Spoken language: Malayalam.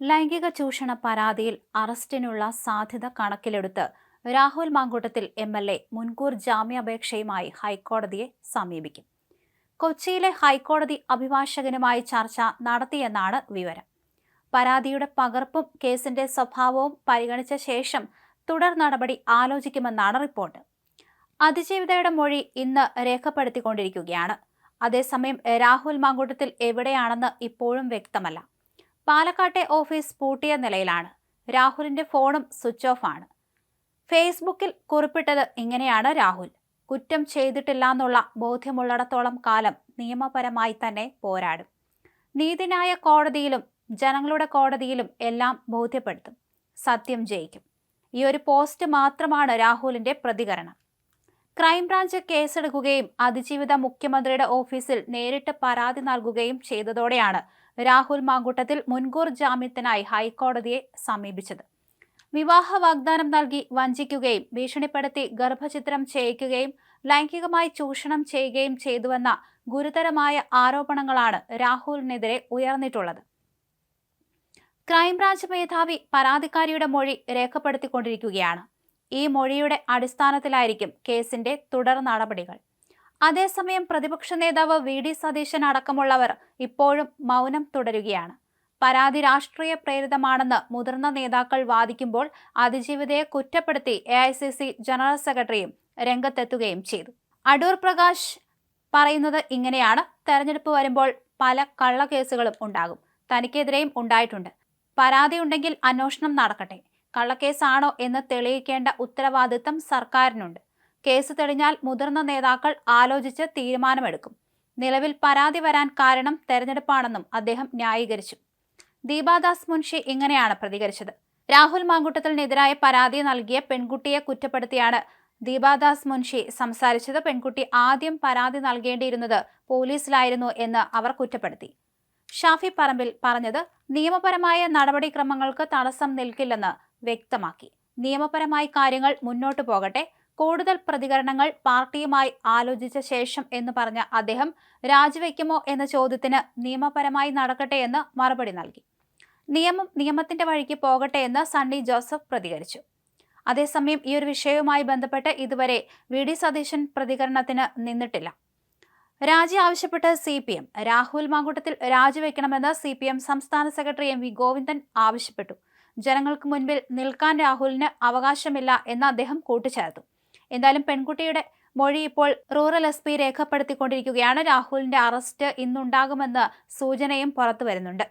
ലൈംഗിക ചൂഷണ പരാതിയിൽ അറസ്റ്റിനുള്ള സാധ്യത കണക്കിലെടുത്ത് Rahul Mamkootathil M L A മുൻകൂർ ജാമ്യാപേക്ഷയുമായി ഹൈക്കോടതിയെ സമീപിക്കും. കൊച്ചിയിലെ ഹൈക്കോടതി അഭിഭാഷകനുമായി ചർച്ച നടത്തിയെന്നാണ് വിവരം. പരാതിയുടെ പകർപ്പും കേസിന്റെ സ്വഭാവവും പരിഗണിച്ച ശേഷം തുടർ നടപടി ആലോചിക്കുമെന്നാണ് റിപ്പോർട്ട്. അതിജീവിതയുടെ മൊഴി ഇന്ന് രേഖപ്പെടുത്തിക്കൊണ്ടിരിക്കുകയാണ്. അതേസമയം രാഹുൽ മാങ്കൂട്ടത്തിൽ എവിടെയാണെന്ന് ഇപ്പോഴും വ്യക്തമല്ല. പാലക്കാട്ടെ ഓഫീസ് പൂട്ടിയ നിലയിലാണ്. രാഹുലിന്റെ ഫോണും സ്വിച്ച് ഓഫ് ആണ്. ഫേസ്ബുക്കിൽ കുറിപ്പിട്ടത് ഇങ്ങനെയാണ് രാഹുൽ. കുറ്റം ചെയ്തിട്ടില്ല ബോധ്യമുള്ളിടത്തോളം കാലം നിയമപരമായി തന്നെ പോരാടും. നീതിന്യായ കോടതിയിലും ജനങ്ങളുടെ കോടതിയിലും എല്ലാം ബോധ്യപ്പെടുത്തും. സത്യം ജയിക്കും. ഈ ഒരു പോസ്റ്റ് മാത്രമാണ് രാഹുലിന്റെ പ്രതികരണം. ക്രൈംബ്രാഞ്ച് കേസെടുക്കുകയും അതിജീവിത മുഖ്യമന്ത്രിയുടെ ഓഫീസിൽ നേരിട്ട് പരാതി നൽകുകയും ചെയ്തതോടെയാണ് രാഹുൽ മാങ്കൂട്ടത്തിൽ മുൻകൂർ ജാമ്യത്തിനായി ഹൈക്കോടതിയെ സമീപിച്ചത്. വിവാഹ വാഗ്ദാനം നൽകി വഞ്ചിക്കുകയും ഭീഷണിപ്പെടുത്തി ഗർഭചിത്രം ചെയ്യിക്കുകയും ലൈംഗികമായി ചൂഷണം ചെയ്യുകയും ചെയ്തുവെന്ന ഗുരുതരമായ ആരോപണങ്ങളാണ് രാഹുലിനെതിരെ ഉയർന്നിട്ടുള്ളത്. ക്രൈംബ്രാഞ്ച് മേധാവി പരാതിക്കാരിയുടെ മൊഴി രേഖപ്പെടുത്തിക്കൊണ്ടിരിക്കുകയാണ്. ഈ മൊഴിയുടെ അടിസ്ഥാനത്തിലായിരിക്കും കേസിന്റെ തുടർ നടപടികൾ. അതേസമയം പ്രതിപക്ഷ നേതാവ് വി ഡി സതീശൻ അടക്കമുള്ളവർ ഇപ്പോഴും മൗനം തുടരുകയാണ്. പരാതി രാഷ്ട്രീയ പ്രേരിതമാണെന്ന് മുതിർന്ന നേതാക്കൾ വാദിക്കുമ്പോൾ അതിജീവിതയെ കുറ്റപ്പെടുത്തി എ ജനറൽ സെക്രട്ടറിയും രംഗത്തെത്തുകയും ചെയ്തു. അടൂർ പ്രകാശ് പറയുന്നത് ഇങ്ങനെയാണ്. തെരഞ്ഞെടുപ്പ് വരുമ്പോൾ പല കള്ളക്കേസുകളും ഉണ്ടാകും. തനിക്കെതിരെയും ഉണ്ടായിട്ടുണ്ട്. പരാതി ഉണ്ടെങ്കിൽ അന്വേഷണം നടക്കട്ടെ. കള്ളക്കേസാണോ എന്ന് തെളിയിക്കേണ്ട ഉത്തരവാദിത്തം സർക്കാരിനുണ്ട്. കേസ് തെളിഞ്ഞാൽ മുതിർന്ന നേതാക്കൾ ആലോചിച്ച് തീരുമാനമെടുക്കും. നിലവിൽ പരാതി വരാൻ കാരണം തെരഞ്ഞെടുപ്പാണെന്നും അദ്ദേഹം ന്യായീകരിച്ചു. ദീപാദാസ് മുൻഷി ഇങ്ങനെയാണ് പ്രതികരിച്ചത്. രാഹുൽ മാങ്കുട്ടത്തിനെതിരായ പരാതി നൽകിയ പെൺകുട്ടിയെ കുറ്റപ്പെടുത്തിയാണ് ദീപാദാസ് മുൻഷി സംസാരിച്ചത്. പെൺകുട്ടി ആദ്യം പരാതി നൽകേണ്ടിയിരുന്നത് പോലീസിലായിരുന്നു എന്ന് അവർ കുറ്റപ്പെടുത്തി. ഷാഫി പറമ്പിൽ പറഞ്ഞത് നിയമപരമായ നടപടിക്രമങ്ങൾക്ക് തടസ്സം നിൽക്കില്ലെന്ന് വ്യക്തമാക്കി. നിയമപരമായി കാര്യങ്ങൾ മുന്നോട്ടു പോകട്ടെ. കൂടുതൽ പ്രതികരണങ്ങൾ പാർട്ടിയുമായി ആലോചിച്ച ശേഷം എന്ന് പറഞ്ഞ അദ്ദേഹം രാജിവെക്കുമോ എന്ന ചോദ്യത്തിന് നിയമപരമായി നടക്കട്ടെ എന്ന് മറുപടി നൽകി. നിയമം നിയമത്തിന്റെ വഴിക്ക് പോകട്ടെ എന്ന് സണ്ണി ജോസഫ് പ്രതികരിച്ചു. അതേസമയം ഈ ഒരു വിഷയവുമായി ബന്ധപ്പെട്ട് ഇതുവരെ വി ഡി സതീശൻ പ്രതികരണത്തിന് നിന്നിട്ടില്ല. രാജി ആവശ്യപ്പെട്ട് C P M Rahul Mamkootathil രാജിവെക്കണമെന്ന് C P M സംസ്ഥാന സെക്രട്ടറി എം വി ഗോവിന്ദൻ ആവശ്യപ്പെട്ടു. ജനങ്ങൾക്ക് മുൻപിൽ നിൽക്കാൻ രാഹുലിന് അവകാശമില്ല എന്ന് അദ്ദേഹം കൂട്ടിച്ചേർത്തു. എന്തായാലും പെൺകുട്ടിയുടെ മൊഴി ഇപ്പോൾ റൂറൽ എസ് പി രേഖപ്പെടുത്തിക്കൊണ്ടിരിക്കുകയാണ്. രാഹുലിന്റെ അറസ്റ്റ് ഇന്നുണ്ടാകുമെന്ന് സൂചനയും പുറത്തു വരുന്നുണ്ട്.